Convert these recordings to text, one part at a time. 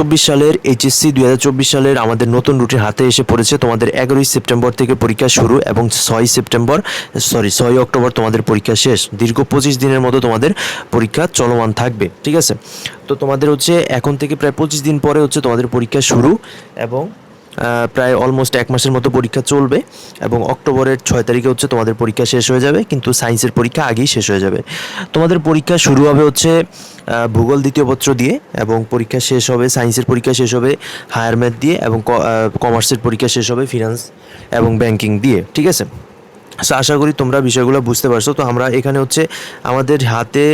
চব্বিশ সালের এইচএসসি, দুই চব্বিশ সালের আমাদের নতুন রুটিন হাতে এসে পড়েছে। তোমাদের এগারোই সেপ্টেম্বর থেকে পরীক্ষা শুরু এবং ছয় সেপ্টেম্বর সরি ছয় অক্টোবর তোমাদের পরীক্ষা শেষ। দীর্ঘ পঁচিশ দিনের মতো তোমাদের পরীক্ষা চলমান থাকবে, ঠিক আছে? তো তোমাদের হচ্ছে এখন থেকে প্রায় পঁচিশ দিন পরে হচ্ছে তোমাদের পরীক্ষা শুরু এবং প্রায় অলমোস্ট এক মাসের মতো পরীক্ষা চলবে এবং অক্টোবরের ছয় তারিখে হচ্ছে তোমাদের পরীক্ষা শেষ হয়ে যাবে, কিন্তু সায়েন্সের পরীক্ষা আগেই শেষ হয়ে যাবে। তোমাদের পরীক্ষা শুরু হবে হচ্ছে ভূগোল দ্বিতীয় পত্র দিয়ে এবং পরীক্ষা শেষ হবে সায়েন্সের পরীক্ষা শেষ হবে হায়ার ম্যাথ দিয়ে এবং কমার্সের পরীক্ষা শেষ হবে ফিনান্স এবং ব্যাংকিং দিয়ে, ঠিক আছে? সো আশা করি তোমরা বিষয়গুলো বুঝতে পারছ। তো আমরা এখানে হচ্ছে আমাদের হাতে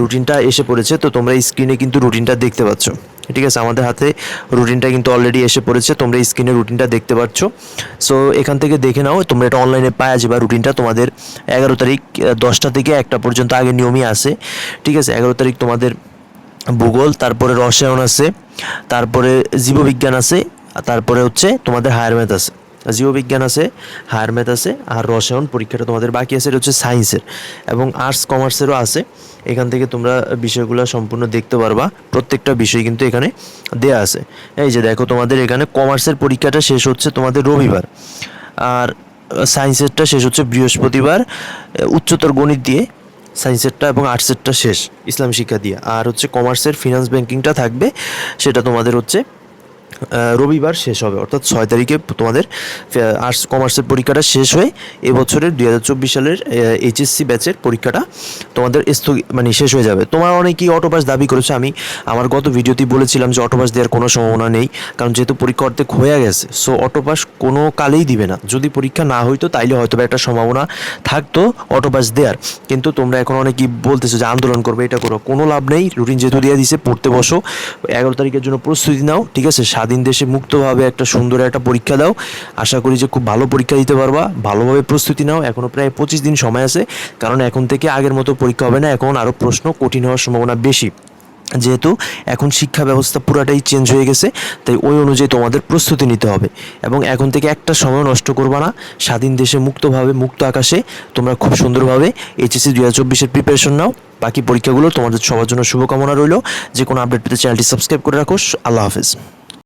রুটিনটা এসে পড়েছে। তো তোমরা স্ক্রিনে কিন্তু রুটিনটা দেখতে পাচ্ছ। ঠিক আছে? আমাদের হাতে রুটিনটা কিন্তু অলরেডি এসে পড়েছে। তোমরা স্ক্রিনে রুটিনটা দেখতে পাচ্ছ সো এখান থেকে দেখে নাও, তোমরা এটা অনলাইনে পাওয়া যাবে রুটিনটা তোমাদের এগারো তারিখ দশটা থেকে একটা পর্যন্ত আগে নিয়মই আছে। ঠিক আছে? এগারো তারিখ তোমাদের ভূগোল, তারপরে রসায়ন আছে, তারপরে জীববিজ্ঞান আছে তারপরে হচ্ছে তোমাদের হায়ার ম্যাথ আছে। জীববিজ্ঞান আছে, হায়ার ম্যাথ আছে আর রসায়ন পরীক্ষাটা তোমাদের বাকি আছে, এটা হচ্ছে সায়েন্সের এবং আর্টস, কমার্সেরও আছে। এখান থেকে তোমরা বিষয়গুলো সম্পূর্ণ দেখতে পারবা, প্রত্যেকটা বিষয় কিন্তু এখানে দেয়া আছে। এই যে দেখো তোমাদের এখানে কমার্সের পরীক্ষাটা শেষ হচ্ছে তোমাদের রবিবার আর সায়েন্সেরটা শেষ হচ্ছে বৃহস্পতিবার, উচ্চতর গণিত দিয়ে সায়েন্সেরটা এবং আর্টসেরটা শেষ, ইসলাম শিক্ষা দিয়ে। আর হচ্ছে কমার্সের ফিনান্স ব্যাংকিংটা থাকবে, সেটা তোমাদের হচ্ছে রবিবার শেষ হবে, অর্থাৎ ছয় তারিখে তোমাদের আর্টস কমার্সের পরীক্ষাটা শেষ হয়ে এবছরের দুই হাজার চব্বিশ সালের এইচএসসি ব্যাচের পরীক্ষাটা তোমাদের স্থগি মানে শেষ হয়ে যাবে। তোমার অনেকেই অটোপাস দাবি করেছে, আমি আমার গত ভিডিওতেই বলেছিলাম যে অটোপাস দেওয়ার কোনো সম্ভাবনা নেই, কারণ যেহেতু পরীক্ষা অর্ধেক হয়ে গেছে সো অটোপাস কোনো কালেই দিবে না। যদি পরীক্ষা না হইতো, তাইলে হয়তো একটা সম্ভাবনা থাকতো অটোপাস দেওয়ার। কিন্তু তোমরা এখন অনেকেই বলতেছো যে আন্দোলন করবে, এটা করো, কোনো লাভ নেই। রুটিন যেহেতু দিয়ে দিছে, পড়তে বসো, এগারো তারিখের জন্য প্রস্তুতি নাও, ঠিক আছে? স্বাধীন দেশে মুক্তভাবে একটা সুন্দর একটা পরীক্ষা দাও। আশা করি যে খুব ভালো পরীক্ষা দিতে পারবা, ভালোভাবে প্রস্তুতি নাও। এখনও প্রায় পঁচিশ দিন সময় আছে, কারণ এখন থেকে আগের মতো পরীক্ষা হবে না, এখন আরও প্রশ্ন কঠিন হওয়ার সম্ভাবনা বেশি। যেহেতু এখন শিক্ষা ব্যবস্থা পুরাটাই চেঞ্জ হয়ে গেছে, তাই ওই অনুযায়ী তোমাদের প্রস্তুতি নিতে হবে। এবং এখন থেকে একটা সময় নষ্ট করবা না, স্বাধীন দেশে মুক্তভাবে, মুক্ত আকাশে তোমরা খুব সুন্দরভাবে এইচএসসি দু হাজার চব্বিশের প্রিপারেশন নাও। বাকি পরীক্ষাগুলো তোমাদের সবার জন্য শুভকামনা রইল। যে কোনো আপডেট পেতে চ্যানেলটি সাবস্ক্রাইব করে রাখো। আল্লাহ হাফেজ।